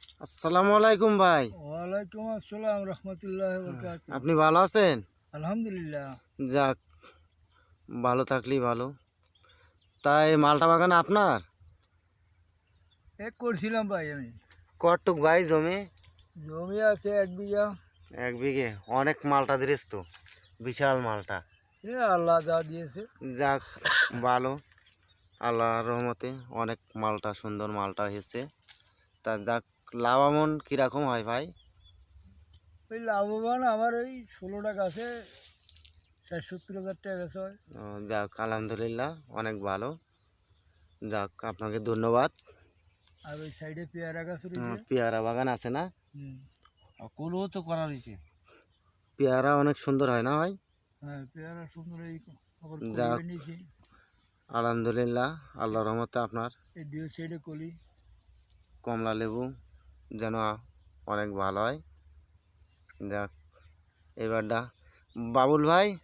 আসসালামু আলাইকুম ভাই। ওয়ালাইকুম আসসালাম রহমতুল্লাহ আপনি ভালো আছেন? আলহামদুলিল্লাহ। যাক ভালো থাকলেই ভালো। তাই মালটা বাগান আপনার? এক করছিলাম ভাই আমি। কটুক ভাই জমি? জমি আছে এক বিঘা। এক বিঘে। অনেক মালটা দিয়েছ তো বিশাল মালটা। এ আল্লাহ যা দিয়েছে। যাক ভালো। আল্লাহর রহমতে অনেক মালটা সুন্দর মালটা হয়েছে। তা যাক লাভামন কীরকম হয় ভাই? ওই লাভবান আমার ওই ষোলো টাকা আছে ষাট সত্তর হাজার টাকা গেছে হয় যাক আলহামদুলিল্লাহ অনেক ভালো। যাক আপনাকে ধন্যবাদ। আর ওই সাইডে পেয়ারা গাছ রয়েছে। পেয়ারা বাগান আছে না? হুম। কুলো তো করা রয়েছে। পেয়ারা অনেক সুন্দর হয় না ভাই? হ্যাঁ পেয়ারা সুন্দর এই যাক। আলহামদুলিল্লাহ আল্লাহ রহমতে আপনার এই দুই সাইডে কলি। কমলা লেবু। যেন অনেক ভালো হয়। যাক এবারটা। বাবুল ভাই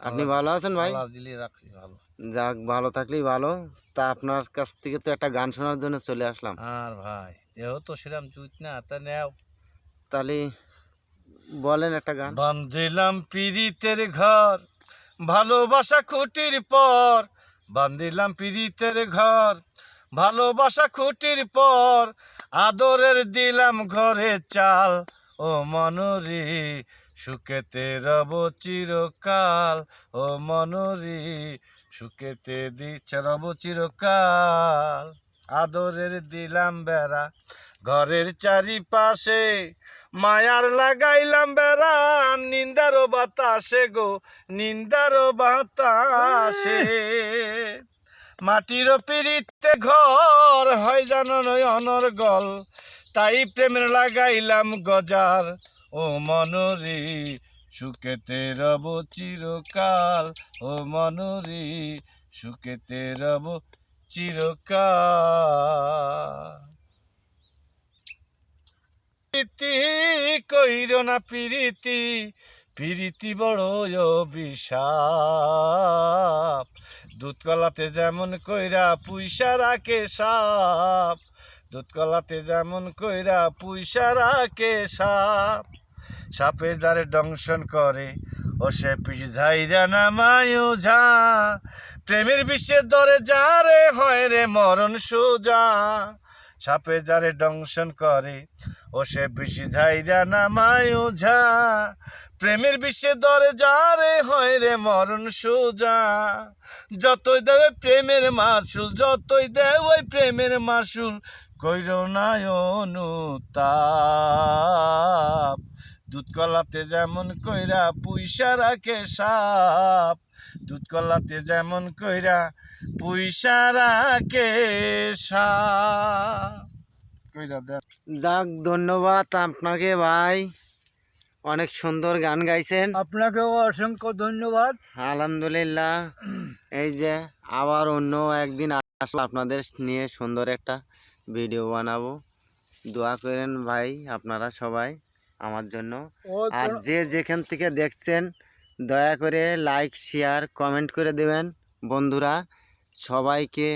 আপনি ভালো আছেন ভাই? রাখছি ভালো। যাক ভালো থাকলেই ভালো। তা আপনার কাছ থেকে তো একটা গান শোনার জন্য চলে আসলাম। আর ভাই দেহ তো সেরাম চুত না তা নেও। তাহলে বলেন একটা গান। বান্ধিলাম পিরিতের ঘর ভালোবাসা খুঁটির পর। বান্ধিলাম পিরিতের ঘর ভালোবাসা খুঁটির পর আদরের দিলাম ঘরে চাল। ও মনরি, সুখেতে রব চিরকাল। ও মনরি, সুখেতে দিচ্ছে রব চিরকাল। আদরের দিলাম বেড়া ঘরের চারিপাশে, মায়ার লাগাইলাম বেড়া নিন্দারো বাতাসে গো, নিন্দারো বাতাসে। মাটির পিড়িতে ঘর হয় জানো নয় অনর্গল। তাই প্রেমের লাগাইলাম গজার। ও মনরি সুখেতে রব চিরকাল। ও মনরি সুখেতে রব চিরকাল। প্রীতি কইর না প্রীতি প্রীতি বড় অভিশাপ। দুধকলাতে যেমন কইরা পুইসা রাখে সাপ, দুধকলাতে যেমন কইরা পুইসা রাখে সাপ। সাপে যারে দংশন করে, ও সে পিঠ ঝাইরা ঝা প্রেমের বিশ্বের দরে যারে হয় রে মরণ সোজা। সাপে যারে দংশন করে, ও সে বেশি ঝাইরা নামায় ওঝা। প্রেমের বিশ্বে দরে যারে হয় রে মরণ সোজা। যতই দেবে প্রেমের মাসুল, যতই দেয় ওই প্রেমের মাসুল, কইর নাই অনুতাপ। দুধ কলাতে যেমন কইরা পুইসা রাখে সাপ দুধ কলাতে যেমন কইরা পুইসা রাখে সাপ। যাক ধন্যবাদ আপনাকে ভাই। অনেক সুন্দর গান গাইছেন। আপনাকেও অসংখ্য ধন্যবাদ। আলহামদুলিল্লাহ। এই যে আবার অন্য একদিন আসব আপনাদের নিয়ে সুন্দর একটা ভিডিও বানাবো। দোয়া করেন ভাই আপনারা সবাই আমার জন্য। আর যে যেখান থেকে দেখছেন দয়া করে লাইক শেয়ার কমেন্ট করে দেবেন। বন্ধুরা সবাইকে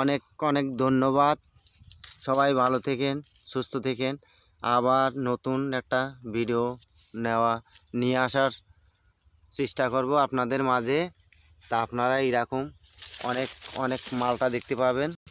অনেক অনেক ধন্যবাদ। সবাই ভালো থেকেন, সুস্থ থেকেন। আবার নতুন একটা ভিডিও নেওয়া, নিয়ে আসার চেষ্টা করব আপনাদের মাঝে। তা আপনারা এরকম অনেক অনেক মালটা দেখতে পাবেন।